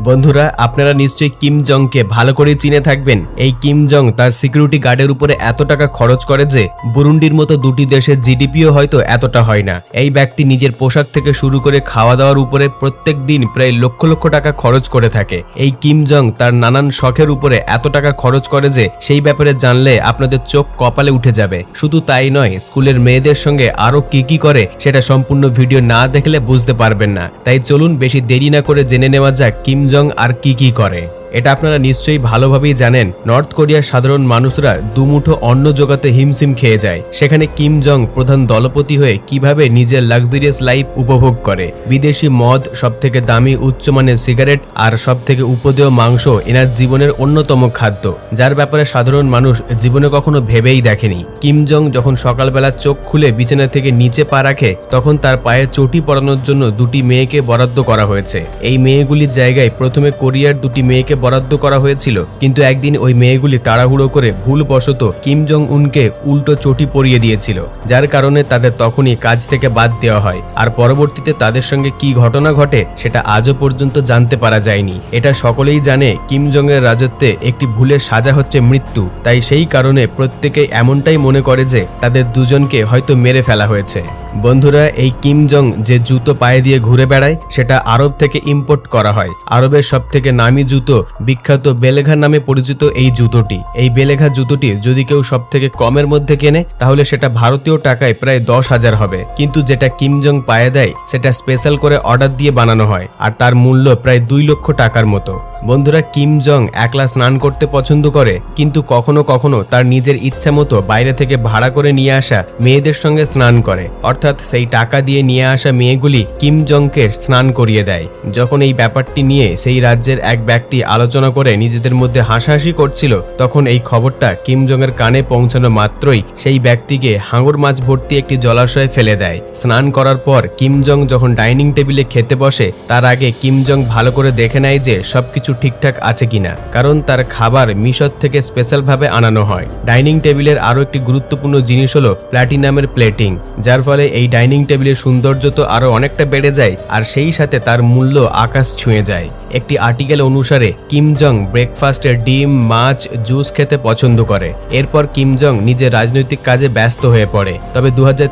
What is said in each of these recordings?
বন্ধুরা, আপনারা নিশ্চয়ই কিম জংকে ভালো করে চিনে থাকবেন। এই কিম জং তার সিকিউরিটি গার্ডের উপরে এত টাকা খরচ করে যে বুরুন্ডির মতো দুটি দেশের জিডিপিও হয়তো এতটা হয় না। এই ব্যক্তি নিজের পোশাক থেকে শুরু করে খাওয়া দাওয়ার উপরে প্রত্যেক দিন প্রায় লক্ষ লক্ষ টাকা খরচ করে থাকে। এই কিম জং তার নানান শখের উপরে এত টাকা খরচ করে যে সেই ব্যাপারে জানলে আপনাদের চোখ কপালে উঠে যাবে। শুধু তাই নয়, স্কুলের মেয়েদের সঙ্গে আরও কি কি করে সেটা সম্পূর্ণ ভিডিও না দেখলে বুঝতে পারবেন না। তাই চলুন বেশি দেরি না করে জেনে নেওয়া যাক কিম জং আর কি কি করে? এটা আপনারা নিশ্চয়ই ভালোভাবেই জানেন, নর্থ কোরিয়ার সাধারণ মানুষরা দুমুঠো অন্ন জোগাতে হিমসিম খেয়ে যায়। সেখানে কিম জং প্রধান দলপতি হয়ে কীভাবে নিজের লাক্সারিয়াস লাইফ উপভোগ করে। বিদেশি মদ সব থেকে দামি উচ্চমানের সিগারেট আর সব থেকে উপদেয় মাংস এনার জীবনের অন্যতম খাদ্য। যার ব্যাপারে সাধারণ মানুষ জীবনে কখনো ভেবেই দেখেনি। কিম জং যখন সকালবেলা চোখ খুলে বিছানা থেকে নিচে পা রাখে, তখন তার পায়ে চটি পরানোর জন্য দুটি মেয়েকে বরাদ্দ করা হয়েছে। এই মেয়েগুলির জায়গায় প্রথমে কোরিয়ার দুটি মেয়েকে বরাদ্দ করা হয়েছিল, কিন্তু একদিন ওই মেয়েগুলি তাড়াহুড়ো করে ভুলবশত কিম জং উনকে উল্টো চটি পরিয়ে দিয়েছিল, যার কারণে তাদের তখনই কাজ থেকে বাদ দেওয়া হয়। আর পরবর্তীতে তাদের সঙ্গে কি ঘটনা ঘটে, সেটা আজও পর্যন্ত জানতে পারা যায়নি। এটা সকলেই জানে কিম জং এর রাজত্বে একটি ভুলের সাজা হচ্ছে মৃত্যু, তাই সেই কারণে প্রত্যেকে এমনটাই মনে করে যে তাদের দুজনকে হয়তো মেরে ফেলা হয়েছে। বন্ধুরা, এই কিম জং যে জুতো পায়ে দিয়ে ঘুরে বেড়ায়, সেটা আরব থেকে ইম্পোর্ট করা হয়। আরবের সব থেকে নামি জুতো বিখ্যাত বেলেঘা নামে পরিচিত এই জুতোটি। এই বেলেঘা জুতোটি যদি কেউ সব থেকে কমের মধ্যে কেনে, তাহলে সেটা ভারতীয় টাকায় প্রায় দশ হাজার হবে। কিন্তু যেটা কিম জং পায়ে দেয়, সেটা স্পেশাল করে অর্ডার দিয়ে বানানো হয়, আর তার মূল্য প্রায় দুই লক্ষ টাকার মতো। বন্ধুরা কিম জং একলা স্নান করতে পছন্দ করে, কিন্তু কখনো কখনো তার নিজের ইচ্ছা মতো বাইরে থেকে ভাড়া করে নিয়ে আসা মেয়েদের সঙ্গে স্নান করে। অর্থাৎ সেই টাকা দিয়ে নিয়ে আসা মেয়েগুলি কিম জংকে স্নান করিয়ে দেয়। যখন এই ব্যাপারটি নিয়ে সেই রাজ্যের এক ব্যক্তি আলোচনা করে নিজেদের মধ্যে হাসাহাসি করছিল, তখন এই খবরটা কিম জং এর কানে পৌঁছানো মাত্রই সেই ব্যক্তিকে হাঙর মাছ ভর্তি একটি জলাশয়ে ফেলে দেয়। স্নান করার পর কিম জং যখন ডাইনিং টেবিলে খেতে বসে, তার আগে কিম জং ভালো করে দেখে নেয় যে সবকিছু ঠিকঠাক আছে কিনা, কারণ তার খাবার মিশর থেকে স্পেশালভাবে আনানো হয়। ডাইনিং টেবিলের আরও একটি গুরুত্বপূর্ণ জিনিস হলো প্ল্যাটিনামের প্লেটিং, যার ফলে এই ডাইনিং টেবিলের সৌন্দর্য তো আরও অনেকটা বেড়ে যায়, আর সেই সাথে তার মূল্য আকাশ ছুঁয়ে যায়। একটি আর্টিকেল অনুসারে, কিম জং ব্রেকফাস্টে ডিম, মাছ, জুস খেতে পছন্দ করে। এরপর কিম জং নিজের রাজনৈতিক কাজে ব্যস্ত হয়ে পড়ে। তবে দু হাজার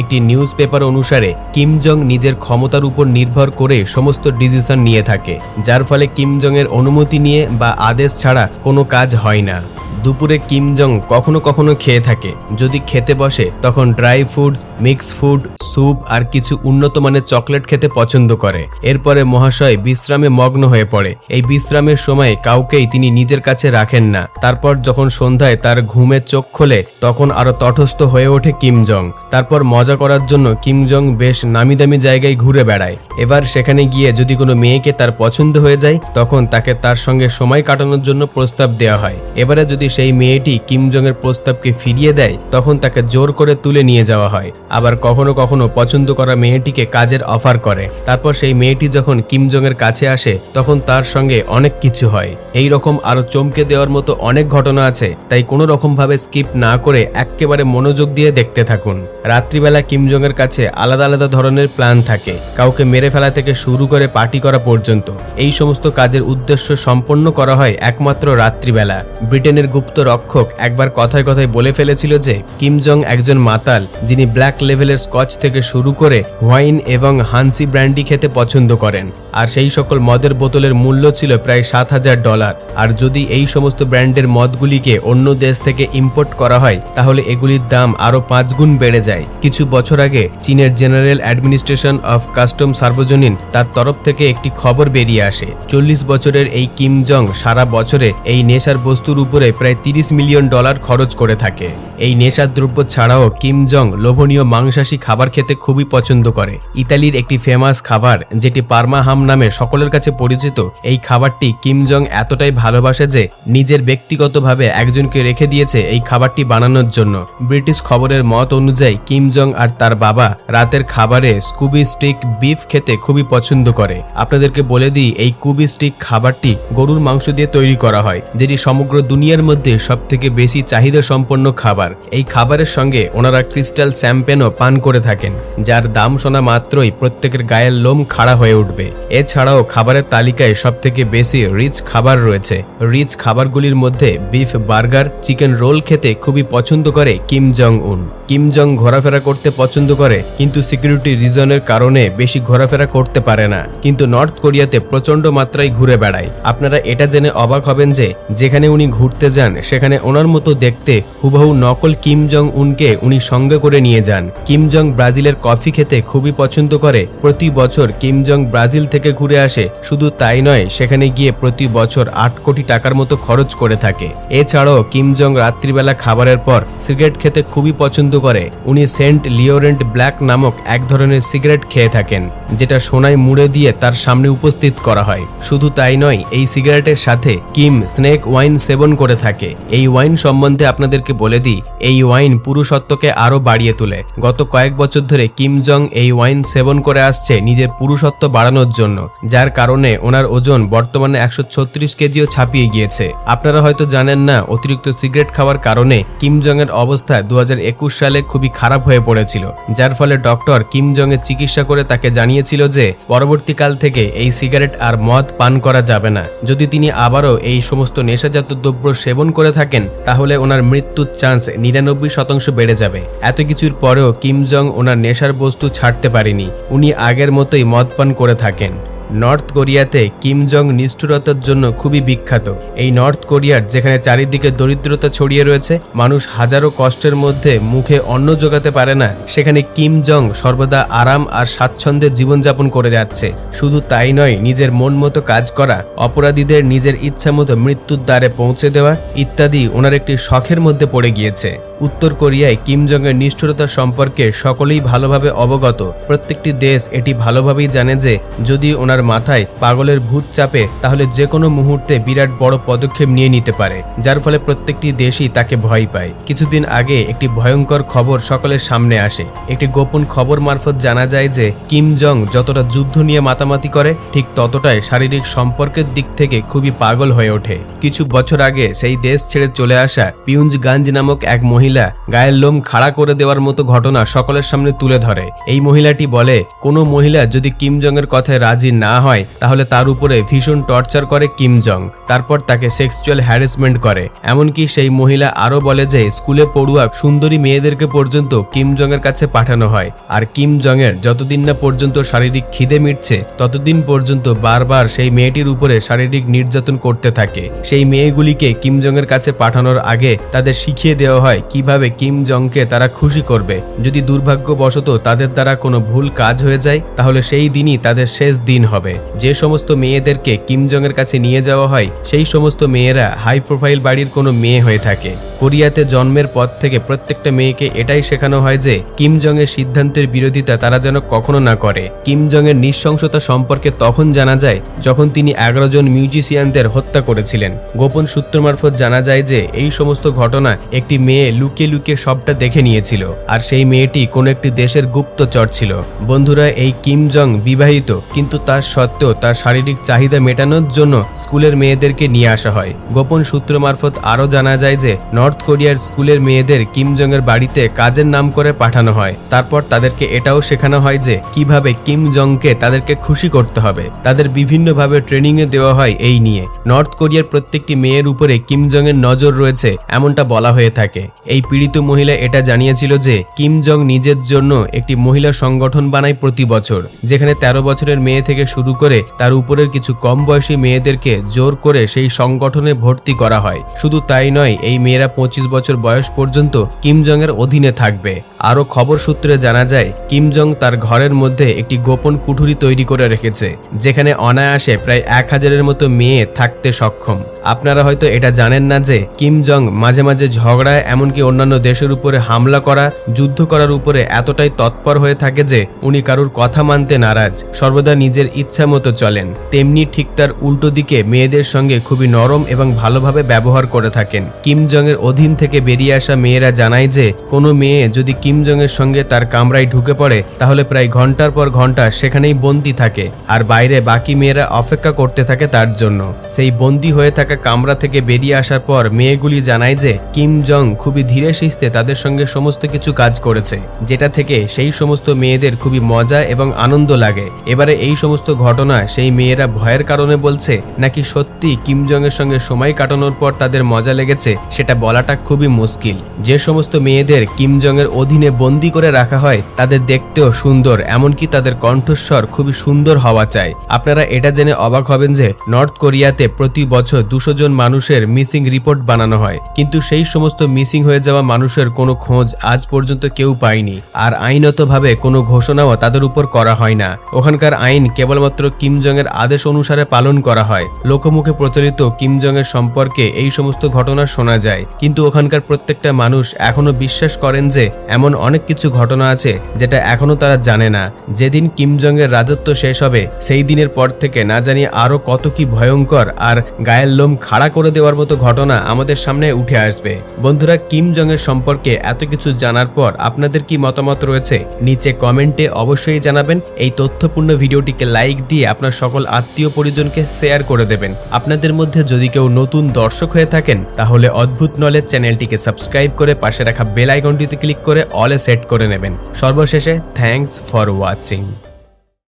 একটি নিউজ পেপার অনুসারে, কিম জং নিজের ক্ষমতার উপর নির্ভর করে সমস্ত ডিসিশন নিয়ে থাকে, যার ফলে কিম জং এর অনুমতি নিয়ে বা আদেশ ছাড়া কোনো কাজ হয় না। দুপুরে কিমজং কখনো কখনো খেয়ে থাকে। যদি খেতে বসে, তখন dry foods mix food soup আর কিছু উন্নত মানের চকলেট খেতে পছন্দ করে। এরপরে মহাশয় বিশ্রামে মগ্ন হয়ে পড়ে। এই বিশ্রামের সময় কাউকেই তিনি নিজের কাছে রাখেন না। তারপর যখন সন্ধ্যায় তার ঘুমে চোখ খোলে, তখন আরও তটস্থ হয়ে ওঠে কিম জং। তারপর মজা করার জন্য কিম জং বেশ নামি দামি জায়গায় ঘুরে বেড়ায়। এবার সেখানে গিয়ে যদি কোনো মেয়েকে তার পছন্দ হয়ে যায়, তখন তাকে তার সঙ্গে সময় কাটানোর জন্য প্রস্তাব দেওয়া হয়। এবারে যদি সেই মেয়েটি কিম জং এর প্রস্তাবকে ফিরিয়ে দেয়, তখন তাকে জোর করে তুলে নিয়ে যাওয়া হয়। আবার কখনো কখনো পছন্দ করা মেয়েটিকে কাজের অফার করে। তারপর সেই মেয়েটি যখন কিম জং এর কাছে আসে, তখন তার সঙ্গে অনেক কিছু হয়। এই রকম আরও চমকে দেওয়ার মতো অনেক ঘটনা আছে, তাই কোনো রকম ভাবে স্কিপ না করে একেবারে মনোযোগ দিয়ে দেখতে থাকুন। রাত্রিবেলা কিম জং এর কাছে আলাদা আলাদা ধরনের প্ল্যান থাকে। কাউকে মেরে ফেলা থেকে শুরু করে পার্টি করা পর্যন্ত। এই সমস্ত কাজের উদ্দেশ্য সম্পন্ন করা হয় একমাত্র রাত্রিবেলা। ব্রিটেনের গুপ্ত রক্ষক একবার কথায় কথায় বলে ফেলেছিল যে, কিম জং একজন মাতাল, যিনি ব্ল্যাক লেভেলের স্কচ থেকে শুরু করে হোয়াইন এবং হানসি ব্র্যান্ডি খেতে পছন্দ করেন। আর সেই সকল মদের বোতলের মূল্য ছিল প্রায় সাত হাজার ডলার। আর যদি এই সমস্ত ব্র্যান্ডের মদগুলিকে অন্য দেশ থেকে ইম্পোর্ট করা হয়, তাহলে এগুলির দাম আরও পাঁচ গুণ বেড়ে যায়। কিছু বছর আগে চীনের জেনারেল অ্যাডমিনিস্ট্রেশন অফ কাস্টম সার্বজনীন তার তরফ থেকে একটি খবর বেরিয়ে আসে। চল্লিশ বছরের এই কিম জং সারা বছরে এই নেশার বস্তুর উপরে প্রায় তিরিশ মিলিয়ন ডলার খরচ করে থাকে। এই নেশার দ্রব্য ছাড়াও কিম জং লোভনীয় মাংসাশী খাবার খেতে খুবই পছন্দ করে। ইতালির একটি ফেমাস খাবার, যেটি পারমা হাম নামে সকলের কাছে পরিচিত, এই খাবারটি কিম জং এতটাই ভালোবাসে যে নিজের ব্যক্তিগতভাবে একজনকে রেখে দিয়েছে এই খাবারটি বানানোর জন্য। ব্রিটিশ খবরের মত অনুযায়ী কিম জং আর তার বাবা রাতের খাবারে স্কুবি স্টিক বিফ খেতে খুবই পছন্দ করে। আপনাদেরকে বলে দিই, এই কুবি স্টিক খাবারটি গরুর মাংস দিয়ে তৈরি করা হয়, যেটি সমগ্র দুনিয়ার মধ্যে সব থেকে বেশি চাহিদা সম্পন্ন খাবার। খাবার এই খাবারের সঙ্গে ওনারা ক্রিস্টাল স্যাম্পেনও পান করে থাকেন, যার দাম শোনা মাত্রই প্রত্যেকের গায়ের লোম খাড়া হয়ে উঠবে। এছাড়াও খাবারের তালিকায় সব থেকে বেশি রিচ খাবার রয়েছে। রিচ খাবারগুলির মধ্যে বিফ বার্গার, চিকেন রোল খেতে খুবই পছন্দ করে কিম জং উন কিম জং ঘোরাফেরা করতে পছন্দ করে, কিন্তু সিকিউরিটি রিজনের কারণে বেশি ঘোরাফেরা করতে পারে না। কিন্তু নর্থ কোরিয়াতে প্রচণ্ড মাত্রায় ঘুরে বেড়ায়। আপনারা এটা জেনে অবাক হবেন যে, যেখানে উনি ঘুরতে যান, সেখানে ওনার মতো দেখতে হুবহু নকল কিম জং উনকে উনি সঙ্গে করে নিয়ে যান। কিম জং ব্রাজিলের কফি খেতে খুবই পছন্দ করে। প্রতি বছর কিম জং ব্রাজিল থেকে ঘুরে আসে। শুধু তাই নয়, সেখানে গিয়ে প্রতি বছর আট কোটি টাকার মতো খরচ করে থাকে। এছাড়াও কিম জং রাত্রিবেলা খাবারের পর সিগারেট খেতে খুবই পছন্দ করে। উনি সেন্ট লিওরেন্ট ব্ল্যাক নামক এক ধরনের সিগারেট খেয়ে থাকেন। যেটা সোনায় মুড়ে দিয়ে তার সামনে উপস্থিত করা হয়। শুধু তাই নয়, এই সিগারেটের সাথে কিম স্নেক ওয়াইন সেবন করে থাকে। এই ওয়াইন সম্বন্ধে আপনাদেরকে বলে দিই, এই ওয়াইন পুরুষত্বকে আরও বাড়িয়ে তোলে। গত কয়েক বছর ধরে কিম জং এই ওয়াইন সেবন করে আসছে নিজের পুরুষত্ব বাড়ানোর জন্য, যার কারণে ওনার ওজন বর্তমানে একশো ছত্রিশ কেজিও ছাপিয়ে গিয়েছে। আপনারা হয়তো জানেন না, অতিরিক্ত সিগারেট খাওয়ার কারণে কিম জং এর অবস্থা দু হাজার একুশ সালে খুবই খারাপ হয়ে পড়েছিল, যার ফলে ডক্টর কিম জং এর চিকিৎসা করে তাকে জানিয়েছিল যে, পরবর্তীকাল থেকে এই সিগারেট আর মদ পান করা যাবে না। যদি তিনি আবারও এই সমস্ত নেশাজাত দ্রব্য সেবন করে থাকেন, তাহলে ওনার মৃত্যুর চান্স নিরানব্বই শতাংশ বেড়ে যাবে। এত কিছুর পরেও কিম জং ওনার নেশার বস্তু ছাড়তে পারেনি। উনি আগের মতোই মদ পান করে থাকেন। নর্থ কোরিয়াতে কিম জং নিষ্ঠুরতার জন্য খুবই বিখ্যাত। এই নর্থ কোরিয়ার যেখানে চারিদিকে দরিদ্রতা ছড়িয়ে রয়েছে, মানুষ হাজারো কষ্টের মধ্যে মুখে অন্ন জোগাতে পারে না, সেখানে কিম জং সর্বদা আরাম আর স্বাচ্ছন্দ্যে জীবনযাপন করে যাচ্ছে। শুধু তাই নয়, নিজের মন মতো কাজ করা, অপরাধীদের নিজের ইচ্ছা মতো মৃত্যুর দ্বারে পৌঁছে দেওয়া ইত্যাদি ওনার একটি শখের মধ্যে পড়ে গিয়েছে। উত্তর কোরিয়ায় কিম এর নিষ্ঠুরতা সম্পর্কে সকলেই ভালোভাবে অবগত। প্রত্যেকটি দেশ এটি ভালোভাবেই জানে যে, যদি ওনার মাথায় পাগলের ভূত চাপে, তাহলে যে কোনো মুহূর্তে বিরাট বড় পদক্ষেপ নিয়ে নিতে পারে, যার ফলে প্রত্যেকটি দেশই তাকে ভয় পায়। কিছুদিন আগে একটি ভয়ঙ্কর খবর সকলের সামনে আসে। একটি গোপন খবর মারফত জানা যায় যে, কিম জং যতটা যুদ্ধ নিয়ে মাতামাতি করে, ঠিক ততটাই শারীরিক সম্পর্কের দিক থেকে খুবই পাগল হয়ে ওঠে। কিছু বছর আগে সেই দেশ ছেড়ে চলে আসা পিউঞ্জ গাঞ্জ নামক এক মহিলা গায়ের লোম খাড়া করে দেওয়ার মতো ঘটনা সকলের সামনে তুলে ধরে। এই মহিলাটি বলে, কোনো মহিলা যদি কিম জং এর কথায় রাজি না হয়, তাহলে তার উপরে ভীষণ টর্চার করে কিম জং। তারপর তাকে সেক্সুয়াল হ্যারাসমেন্ট করে। এমনকি সেই মহিলা আরও বলে যে, স্কুলে পড়ুয়া সুন্দরী মেয়েদেরকে পর্যন্ত কিম জং এর কাছে পাঠানো হয়। আর কিম জং এর যতদিন না পর্যন্ত শারীরিক খিদে মিটছে, ততদিন পর্যন্ত বারবার সেই মেয়েটির উপরে শারীরিক নির্যাতন করতে থাকে। সেই মেয়েগুলিকে কিম জং এর কাছে পাঠানোর আগে তাদের শিখিয়ে দেওয়া হয় কীভাবে কিম জংকে তারা খুশি করবে। যদি দুর্ভাগ্যবশত তাদের দ্বারা কোনো ভুল কাজ হয়ে যায়, তাহলে সেই দিনই তাদের শেষ দিন হবে। যে সমস্ত মেয়েদেরকে কিম জং এর কাছে নিয়ে যাওয়া হয়, সেই সমস্ত মেয়েরা হাই প্রোফাইল বাড়ির কোনো মেয়ে হয়ে থাকে। কোরিয়াতে জন্মের পর থেকে প্রত্যেকটা মেয়েকে এটাই শেখানো হয় যে, কিম জং এর সিদ্ধান্তের বিরোধিতা তারা যেন কখনো না করে। কিম জং এর নৃশংসতা সম্পর্কে তখন জানা যায়, যখন তিনি এগারো জন মিউজিশিয়ানদের হত্যা করেছিলেন। গোপন সূত্র মারফত জানা যায় যে, এই সমস্ত ঘটনা একটি মেয়ে লুকিয়ে লুকিয়ে সবটা দেখে নিয়েছিল, আর সেই মেয়েটি কোনো একটি দেশের গুপ্তচর ছিল। বন্ধুরা, এই কিম জং বিবাহিত, কিন্তু তার সত্ত্বেও তার শারীরিক চাহিদা মেটানোর জন্য স্কুলের মেয়েদেরকে নিয়ে আসা হয়। গোপন সূত্র মারফত আরও জানা যায় যে, নর্থ কোরিয়ার স্কুলের মেয়েদের কিম জং এর বাড়িতে কাজের নাম করে পাঠানো হয়। তারপর তাদেরকে এটাও শেখানো হয় যে, কীভাবে কিম জংকে তাদেরকে খুশি করতে হবে। তাদের বিভিন্নভাবে ট্রেনিং এ দেওয়া হয় এই নিয়ে। নর্থ কোরিয়ার প্রত্যেকটি মেয়ের উপরে কিম জং এর নজর রয়েছে, এমনটা বলা হয়ে থাকে। এই পীড়িত মহিলা এটা জানিয়েছিল যে, কিম জং নিজের জন্য একটি মহিলা সংগঠন বানায় প্রতি বছর, যেখানে তেরো বছরের মেয়ে থেকে শুরু করে তার উপরের কিছু কম বয়সী মেয়েদেরকে জোর করে সেই সংগঠনে ভর্তি করা হয়। শুধু তাই নয়, এই মেয়েরা পঁচিশ বছর বয়স পর্যন্ত কিম জং এর অধীনে থাকবে। আরও খবর সূত্রে জানা যায়, কিম জং তার ঘরের মধ্যে একটি গোপন কুঠুরি তৈরি করে রেখেছে, যেখানে অনায়াসে প্রায় এক হাজারের মতো মেয়ে থাকতে সক্ষম। আপনারা হয়তো এটা জানেন না যে, কিম জং মাঝে মাঝে ঝগড়া এমনকি অন্যান্য দেশের উপরে হামলা করা, যুদ্ধ করার উপরে এতটাই তৎপর হয়ে থাকে যে, উনি কারুর কথা মানতে নারাজ, সর্বদা নিজের ইচ্ছা মতো চলেন। তেমনি ঠিক তার উল্টো দিকে মেয়েদের সঙ্গে খুবই নরম এবং ভালোভাবে ব্যবহার করে থাকেন। কিম জং এর অধীন থেকে বেরিয়ে আসা মেয়েরা জানায় যে, কোনো মেয়ে যদি কিম কিম জং এর সঙ্গে তার কামরায় ঢুকে পড়ে, তাহলে প্রায় ঘণ্টার পর ঘণ্টা সেখানেই বন্দি থাকে, আর বাইরে বাকি মেয়েরা অপেক্ষা করতে থাকে তার জন্য। সেই বন্দি হয়ে থাকা কামরা থেকে বেরিয়ে আসার পর মেয়েগুলি জানায় যে কিম জং খুবই ধীরে সিস্তে তাদের সঙ্গে সমস্ত কিছু কাজ করেছে, যেটা থেকে সেই সমস্ত মেয়েদের খুবই মজা এবং আনন্দ লাগে। এবারে এই সমস্ত ঘটনা সেই মেয়েরা ভয়ের কারণে বলছে, নাকি সত্যি কিম জং এর সঙ্গে সময় কাটানোর পর তাদের মজা লেগেছে? সেটা বলাটা খুবই মুশকিল। যে সমস্ত মেয়েদের কিম জং এর অধীনে বন্দি করে রাখা হয়, তাদের দেখতেও সুন্দর, এমনকি তাদের কণ্ঠস্বর খুবই সুন্দর হওয়া চাই। আপনারা এটা জেনে অবাক হবেন যে, নর্থ কোরিয়াতে প্রতি বছর দুশো জন মানুষের মিসিং রিপোর্ট বানানো হয়। কিন্তু সেই সমস্ত মিসিং হয়ে যাওয়া মানুষের কোনো খোঁজ আজ পর্যন্ত কেউ পায়নি। আর আইনতভাবে কোনো ঘোষণাও তাদের উপর করা হয় না। ওখানকার আইন কেবলমাত্র কিম জং এর আদেশ অনুসারে পালন করা হয়। লোকমুখে প্রচলিত কিম জং এর সম্পর্কে এই সমস্ত ঘটনা শোনা যায়। কিন্তু ওখানকার প্রত্যেকটা মানুষ এখনও বিশ্বাস করেন যে, এমন অনেক কিছু ঘটনা আছে যেটা এখনও তারা জানে না। যেদিন কিম জং এর রাজত্ব শেষ হবে, সেই দিনের পর থেকে না জানি আরও কত কি ভয়ঙ্কর আর গায়ের লোম খাড়া করে দেওয়ার মতো ঘটনা আমাদের সামনে উঠে আসবে। বন্ধুরা, কিম জং এর সম্পর্কে এত কিছু জানার পর আপনাদের কি মতামত রয়েছে? নিচে কমেন্টে অবশ্যই জানাবেন। এই তথ্যপূর্ণ ভিডিওটিকে লাইক দিয়ে আপনার সকল আত্মীয় পরিজনকে শেয়ার করে দেবেন। আপনাদের মধ্যে যদি কেউ নতুন দর্শক হয়ে থাকেন, তাহলে অদ্ভুত নলেজ চ্যানেলটিকে সাবস্ক্রাইব করে পাশে রাখা বেল আইকনটিতে ক্লিক করে অলে সেট করে নেবেন। সর্বশেষে থ্যাংকস ফর ওয়াচিং